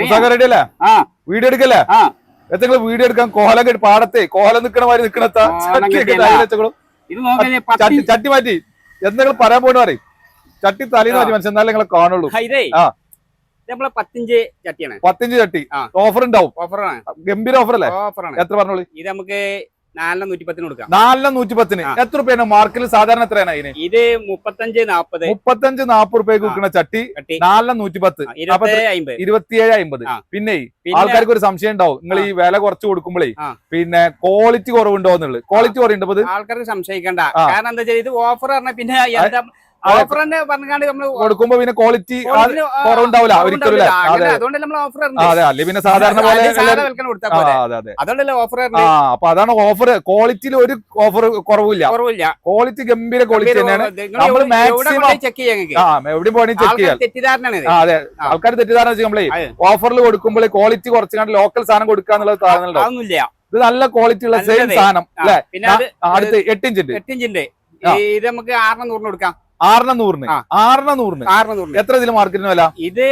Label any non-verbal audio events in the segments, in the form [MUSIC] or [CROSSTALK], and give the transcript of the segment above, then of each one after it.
മുസാഖ ready അല്ലേ video എടുക്കല്ലേ എത്ര വീഡിയോ എടുക്കാൻ കോലം കെട്ടി പാടത്തെ കോലം നിക്കണ മാതിരി നിക്കണത്ത. ചട്ടി ചട്ടി മാറ്റി. എന്തെങ്കിലും പറയാൻ പോയിട്ട് പറയും ചട്ടി തലേന്ന് മാറ്റി മനസ്സിൽ എന്നാലേ നിങ്ങളെ കാണുള്ളൂ. നമ്മളെ പത്തിഞ്ച് ചട്ടിയാണ്. പത്തിഞ്ച് ചട്ടി. ഓഫർ ഉണ്ടാവും. ഓഫറാണ് ഗംഭീര ഓഫർ അല്ലേ? ഓഫറാണ് എത്ര പറഞ്ഞോളൂ? ഇത് നമുക്ക് കൊടുക്കാം. നാലിന് നൂറ്റി പത്തിന് ആ. എത്ര രൂപയാണ്? മാർക്കിൽ സാധാരണ എത്രയാണ് അതിന്? ഇത് മുപ്പത്തഞ്ച് നാപ്പത്. മുപ്പത്തഞ്ച് നാപ്പത് രൂപയ്ക്ക് വിൽക്കുന്ന ചട്ടി. ചട്ടി. നാലിന് നൂറ്റി പത്ത് ആ, ഇരുപത്തേഴ് അമ്പത് ഇരുപത്തിയേഴ് അമ്പത്. പിന്നെ ആൾക്കാർക്ക് ഒരു സംശയം ഉണ്ടാവും. നിങ്ങൾ ഈ വില കുറച്ച് കൊടുക്കുമ്പോഴേ പിന്നെ ക്വാളിറ്റി കുറവുണ്ടോ എന്നുള്ളത്. ക്വാളിറ്റി കുറവുണ്ടോ ആൾക്കാർക്ക് സംശയിക്കണ്ട. കാരണം എന്താ വെച്ചാൽ ഇത് ഓഫർ പറഞ്ഞ പിന്നെ. ഓഫർ തന്നെ പറഞ്ഞാണ്ട് നമ്മൾ കൊടുക്കുമ്പോ പിന്നെ ക്വാളിറ്റി കുറവുണ്ടാവില്ല. ഒരിക്കലും അതെ. അല്ലെ പിന്നെ സാധാരണ പോലെ അതുകൊണ്ടല്ലേ ഓഫർ ആ അപ്പൊ അതാണ് ഓഫർ ക്വാളിറ്റിയിൽ ഒരു ഓഫർ കുറവില്ല. കുറവില്ല. ക്വാളിറ്റി ഗംഭീര ക്വാളിറ്റി തന്നെയാണ്. നമ്മൾ maximum- ചെക്ക് ചെയ്യാൻ നിങ്ങൾക്ക്? ആ എവിടെയും പോകണേ ചെക്ക് ചെയ്യാം? ആൾക്കാർ തെറ്റിദ്ധാരണയാണ് അതെ. ആൾക്കാർ തെറ്റിദ്ധാരണ വെച്ചാൽ നമ്മളേ ഓഫറിൽ കൊടുക്കുമ്പോൾ ക്വാളിറ്റി കുറച്ച് ലോക്കൽ സാധനം കൊടുക്കുക എന്നുള്ളത് സാധനങ്ങളുണ്ടോ ഇത് നല്ല ക്വാളിറ്റി ഉള്ള സെയിം സാധനം അല്ലെ? അടുത്ത് എട്ടിഞ്ചിന്റെ എട്ടിഞ്ചിന്റെ. ഇത് നമുക്ക് ആറിന് നൂറിന് കൊടുക്കാം. ആറിന നൂറിന്. ആറിന നൂറിന് ആറിന് നൂറിന് എത്ര ഇതിൽ മാർക്കറ്റിന് വില? ഇത്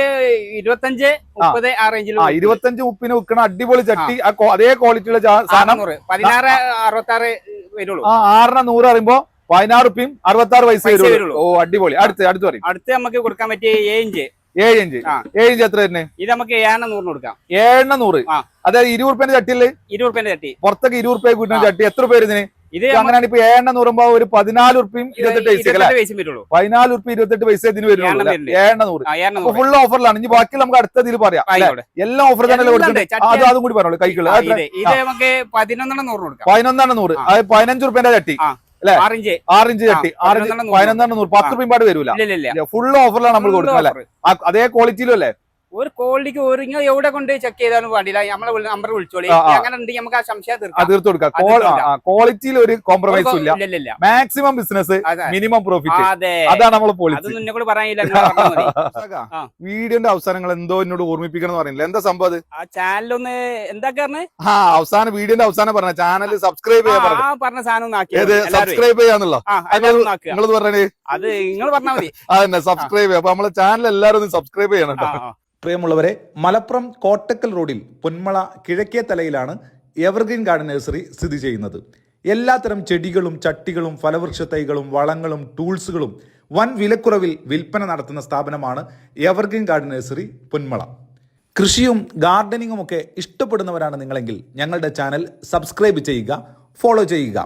ഇരുപത്തഞ്ച് മുപ്പത് ആ റേഞ്ചിൽ ഇരുപത്തഞ്ച് ഉപ്പിന് വിൽക്കണ അടിപൊളി ചട്ടി അതേ ക്വാളിറ്റിയുള്ള സാധനം. നൂറ് പതിനാറ് അറുപത്തി ആറ് വരുള്ളൂ. ആ ആറിന നൂറ് പറയുമ്പോ പതിനാറ് ഉപ്പിയും അറുപത്തി ആറ് പൈസ വരുള്ളൂ. ഓ അടിപൊളി. അടുത്ത് അടുത്ത് പറയും. അടുത്ത് നമുക്ക് കൊടുക്കാൻ പറ്റിയ ഏഞ്ച്. ഏഴ് ഇഞ്ച്. ഏഴ് ഇഞ്ച് എത്ര തന്നെ ഇത് നമുക്ക് ഏഴെണ്ണം നൂറിന് കൊടുക്കാം. ഏഴെണ്ണ നൂറ്. അതായത് ഇരുപത് റുപ്യന്റെ ചട്ടിയിൽ ഇരുപത് റുപ്യന്റെ ചട്ടി. പുറത്തേക്ക് ഇരുപത് റുപ്യ കിട്ടുന്ന ചട്ടി എത്ര പേര് ഇതിന് ഇത് അങ്ങനെയാണ് ഇപ്പൊ ഏഴെണ്ണ നൂറുമ്പോ ഒരു പതിനാല് ഉറുപ്പിയും ഇരുപത്തെട്ട് പൈസ പതിനാല് ഉറുപ്പി ഇരുപത്തെട്ട് പൈസ ഇതിന് വരുന്നുള്ളൂ ഏഴെണ്ണം നൂറ്. ഫുൾ ഓഫറിലാണ് ഇനി ബാക്കി നമുക്ക് അടുത്ത ഇതിൽ പറയാം എല്ലാം ഓഫർ തന്നെ. അത് അതും കൂടി പറഞ്ഞോളൂ കൈക്കുള്ള. പതിനൊന്നെണ്ണം നൂറ്. അത് പതിനഞ്ച് ഉറുപ്പിന്റെ ചട്ടി? ആറിഞ്ച്. ചട്ടി. ആറിഞ്ച് പതിനൊന്നെണ്ണം നൂറ്. പത്ത് ഉറുപ്പിയും പാട് വരൂല. ഫുൾ ഓഫറിലാണ് നമ്മൾ കൊടുക്കുന്നത് അല്ലേ? അതേ ക്വാളിറ്റിയിലും അല്ലേ? ഒരു ക്വാളിറ്റിക്ക് ഒരു നിങ്ങൾ എവിടെ കൊണ്ട് ചെക്ക് ചെയ്താലും വേണ്ടില്ല നമ്മളെ നമ്പർ വിളിച്ചോളി. അങ്ങനെ ഉണ്ടെങ്കിൽ നമുക്ക് ആ സംശയം തീർക്കാം. തീർത്ത് കൊടുക്കാം. ക്വാളിറ്റിയിൽ ഒരു കോംപ്രമൈസും ഇല്ല. മാക്സിമം ബിസിനസ് മിനിമം പ്രോഫിറ്റ് അതാണ് നമ്മൾ പോളിസി കൂടെ പറയാനില്ല [LAUGHS] വീഡിയോന്റെ അവസാനങ്ങൾ എന്തോ എന്നോട് ഓർമ്മിപ്പിക്കണം പറയുന്നില്ല. എന്താ സംഭവം അത്? ആ ചാനലൊന്ന് എന്താ പറഞ്ഞത് ആ അവസാനം വീഡിയോന്റെ അവസാനം പറഞ്ഞ ചാനൽ സബ്സ്ക്രൈബ് ചെയ്യാൻ പറഞ്ഞു സാധനം സബ്സ്ക്രൈബ് ചെയ്യാന്നുള്ളോ. നിങ്ങളത് പറഞ്ഞേ? അത് നിങ്ങൾ പറഞ്ഞാൽ മതി. അതന്നെ സബ്സ്ക്രൈബ് ചെയ്യാം അപ്പൊ നമ്മളെ ചാനൽ എല്ലാവരും ഒന്ന് സബ്സ്ക്രൈബ് ചെയ്യണം കേട്ടോ. പ്രിയമുള്ളവരെ മലപ്പുറം കോട്ടക്കൽ റോഡിൽ പൊന്മള കിഴക്കേ തലയിലാണ് എവർഗ്രീൻ ഗാർഡൻ നഴ്സറി സ്ഥിതി ചെയ്യുന്നത്. എല്ലാത്തരം ചെടികളും ചട്ടികളും ഫലവൃക്ഷ തൈകളും വളങ്ങളും ടൂൾസുകളും വൻ വിലക്കുറവിൽ വിൽപ്പന നടത്തുന്ന സ്ഥാപനമാണ് എവർഗ്രീൻ ഗാർഡൻ നഴ്സറി പൊന്മള. കൃഷിയും ഗാർഡനിങ്ങും ഒക്കെ ഇഷ്ടപ്പെടുന്നവരാണ് നിങ്ങളെങ്കിൽ ഞങ്ങളുടെ ചാനൽ സബ്സ്ക്രൈബ് ചെയ്യുക ഫോളോ ചെയ്യുക.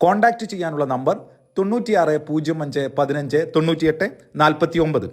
കോൺടാക്റ്റ് ചെയ്യാനുള്ള നമ്പർ തൊണ്ണൂറ്റിയാറ് പൂജ്യം അഞ്ച് പതിനഞ്ച് തൊണ്ണൂറ്റിയെട്ട് നാൽപ്പത്തി ഒമ്പത്